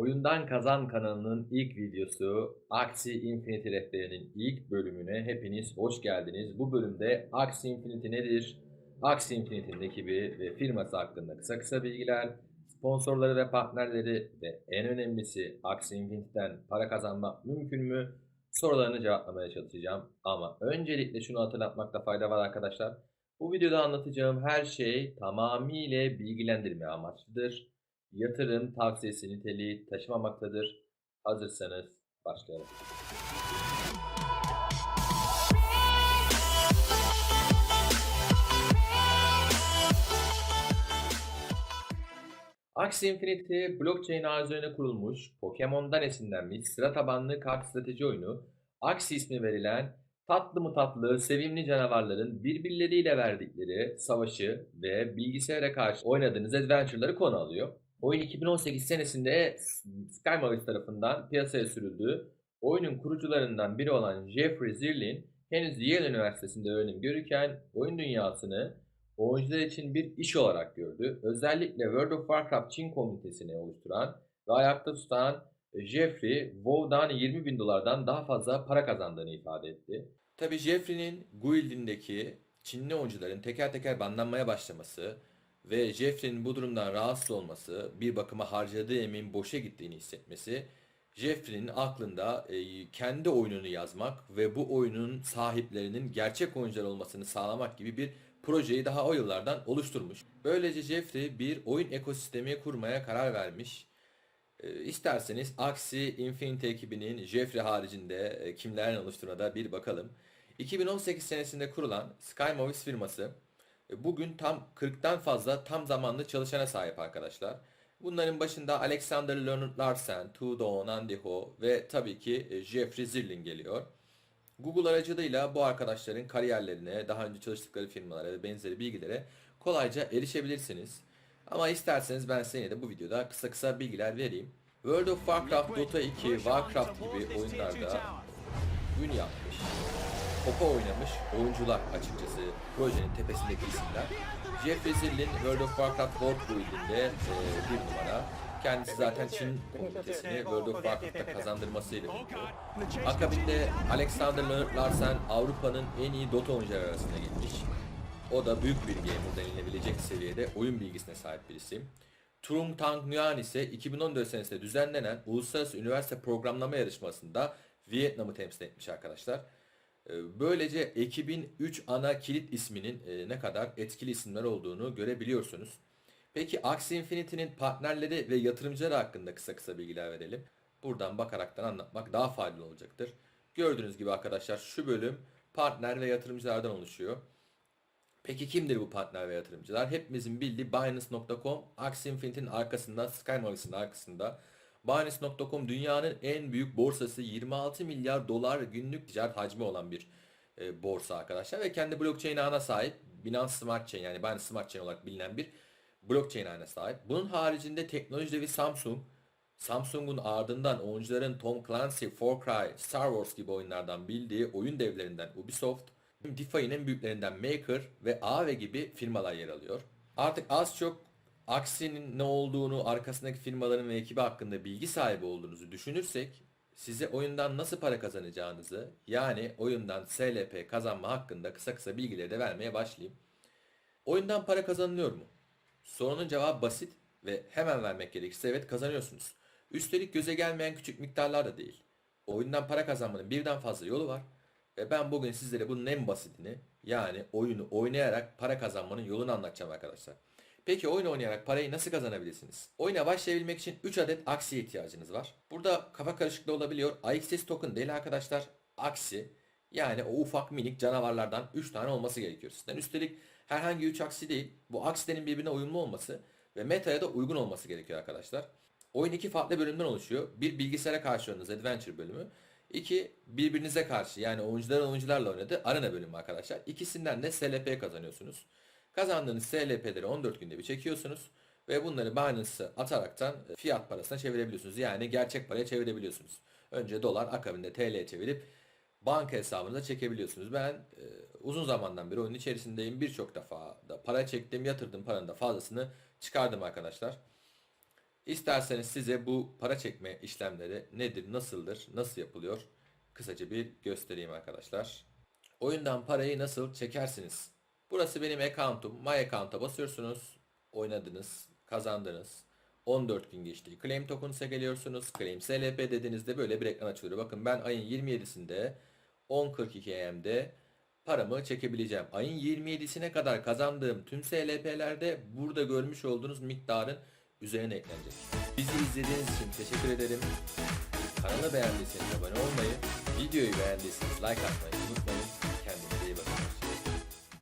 Oyundan Kazan kanalının ilk videosu Axie Infinity rehberinin ilk bölümüne hepiniz hoş geldiniz. Bu bölümde Axie Infinity nedir? Axie Infinity'nin ekibi ve firması hakkında kısa kısa bilgiler, sponsorları ve partnerleri ve en önemlisi Axie Infinity'den para kazanmak mümkün mü? Sorularını cevaplamaya çalışacağım. Ama öncelikle şunu hatırlatmakta fayda var arkadaşlar. Bu videoda anlatacağım her şey tamamıyla bilgilendirme amaçlıdır. Yatırım tavsiyesi niteliği taşımamaktadır. Hazırsanız başlayalım. Axie Infinity blockchain ağı üzerine kurulmuş, Pokemon'dan esinlenmiş sıra tabanlı kart strateji oyunu, Axie ismi verilen tatlı mı tatlı, sevimli canavarların birbirleriyle verdikleri savaşı ve bilgisayara karşı oynadığınız adventure'ları konu alıyor. Oyun 2018 senesinde SkyMovies tarafından piyasaya sürüldü. Oyunun kurucularından biri olan Jeffrey Zirlin henüz Yale Üniversitesi'nde öğrenim görürken oyun dünyasını oyuncular için bir iş olarak gördü. Özellikle World of Warcraft Çin komünitesini oluşturan ve ayakta tutan Jeffrey, WoW'dan 20 bin dolardan daha fazla para kazandığını ifade etti. Tabi Jeffrey'nin Guild'indeki Çinli oyuncuların teker teker banlanmaya başlaması ve Jeffrey'nin bu durumdan rahatsız olması, bir bakıma harcadığı emeğin boşa gittiğini hissetmesi, Jeffrey'nin aklında e, kendi oyununu yazmak ve bu oyunun sahiplerinin gerçek oyuncular olmasını sağlamak gibi bir projeyi daha o yıllardan oluşturmuş. Böylece Jeffrey bir oyun ekosistemi kurmaya karar vermiş. E, isterseniz Axie Infinity ekibinin Jeffrey haricinde e, kimlerin oluşturduğuna da bir bakalım. 2018 senesinde kurulan SkyMovies firması e, bugün tam 40'tan fazla tam zamanlı çalışana sahip arkadaşlar. Bunların başında Alexander Leonard Larsen, Tu Doon, Andy Ho ve tabii ki e, Jeffrey Zirlin geliyor. Google aracılığıyla bu arkadaşların kariyerlerine, daha önce çalıştıkları firmalara ve benzeri bilgilere kolayca erişebilirsiniz. Ama isterseniz ben size yine de bu videoda kısa kısa bilgiler vereyim. World of Warcraft, Dota 2, Warcraft gibi oyunlarda ün yapmış, Popa oynamış oyuncular açıkçası projenin tepesindeki isimler. Jeffrey Zillin World of Warcraft World Guild'inde e, bir numara. Kendisi zaten Çin komitesini World of Warcraft'ta kazandırmasıyla ünlü. Akabinde Alexander Larsen Avrupa'nın en iyi Dota oyuncuları arasına girmiş. O da büyük bir gamer denilebilecek seviyede oyun bilgisine sahip bir isim. Trung Tang Nguyen ise 2014 senesinde düzenlenen Uluslararası Üniversite Programlama Yarışması'nda Vietnam'ı temsil etmiş arkadaşlar. Ee, Böylece ekibin 3 ana kilit isminin e, ne kadar etkili isimler olduğunu görebiliyorsunuz. Peki Axie Infinity'nin partnerleri ve yatırımcıları hakkında kısa kısa bilgiler verelim. Buradan bakaraktan anlatmak daha faydalı olacaktır. Gördüğünüz gibi arkadaşlar şu bölüm partner ve yatırımcılardan oluşuyor. Peki kimdir bu partner ve yatırımcılar? Hepimizin bildiği Binance.com, Axie Infinity'nin arkasında, SkyMovies'in arkasında. Binance.com dünyanın en büyük borsası 26 milyar dolar günlük ticaret hacmi olan bir e, borsa arkadaşlar. Ve kendi blockchain ağına sahip Binance Smart Chain yani Binance Smart Chain olarak bilinen bir blockchain ağına sahip. Bunun haricinde teknoloji devi Samsung, Samsung'un ardından oyuncuların Tom Clancy, Far Cry, Star Wars gibi oyunlardan bildiği oyun devlerinden Ubisoft, DeFi'nin en büyüklerinden Maker ve Aave gibi firmalar yer alıyor. Artık az çok Aksinin ne olduğunu, arkasındaki firmaların ve ekibi hakkında bilgi sahibi olduğunuzu düşünürsek size oyundan nasıl para kazanacağınızı yani oyundan SLP kazanma hakkında kısa kısa bilgileri de vermeye başlayayım. Oyundan para kazanılıyor mu? Sorunun cevabı basit ve hemen vermek gerekirse evet kazanıyorsunuz. Üstelik göze gelmeyen küçük miktarlar da değil. Oyundan para kazanmanın birden fazla yolu var. Ve ben bugün sizlere bunun en basitini yani oyunu oynayarak para kazanmanın yolunu anlatacağım arkadaşlar. Peki oyun oynayarak parayı nasıl kazanabilirsiniz? Oyuna başlayabilmek için 3 adet aksiye ihtiyacınız var. Burada kafa karışıklığı olabiliyor. AXS token değil arkadaşlar. Aksi yani o ufak minik canavarlardan 3 tane olması gerekiyor sizden. Üstelik herhangi 3 aksi değil. Bu aksilerin birbirine uyumlu olması ve metaya da uygun olması gerekiyor arkadaşlar. Oyun iki farklı bölümden oluşuyor. Bir bilgisayara karşı oynadığınız adventure bölümü. İki birbirinize karşı yani oyuncuların oyuncularla oynadığı arena bölümü arkadaşlar. İkisinden de SLP kazanıyorsunuz. Kazandığınız SLP'leri 14 günde bir çekiyorsunuz ve bunları Binance'a ataraktan fiyat parasına çevirebiliyorsunuz. Yani gerçek paraya çevirebiliyorsunuz. Önce dolar akabinde TL'ye çevirip banka hesabınıza çekebiliyorsunuz. Ben e, uzun zamandan beri oyun içerisindeyim. Birçok defa da para çektim, yatırdım paranın da fazlasını çıkardım arkadaşlar. İsterseniz size bu para çekme işlemleri nedir, nasıldır, nasıl yapılıyor kısaca bir göstereyim arkadaşlar. Oyundan parayı nasıl çekersiniz? Burası benim account'um. My account'a basıyorsunuz. Oynadınız, kazandınız. 14 gün geçti. Claim Token's'a geliyorsunuz. Claim SLP dediğinizde böyle bir ekran açılıyor. Bakın ben ayın 27'sinde 10.42 AM'de paramı çekebileceğim. Ayın 27'sine kadar kazandığım tüm SLP'lerde burada görmüş olduğunuz miktarın üzerine eklenecek. Bizi izlediğiniz için teşekkür ederim. Kanalı beğendiyseniz abone olmayı, videoyu beğendiyseniz like atmayı unutmayın.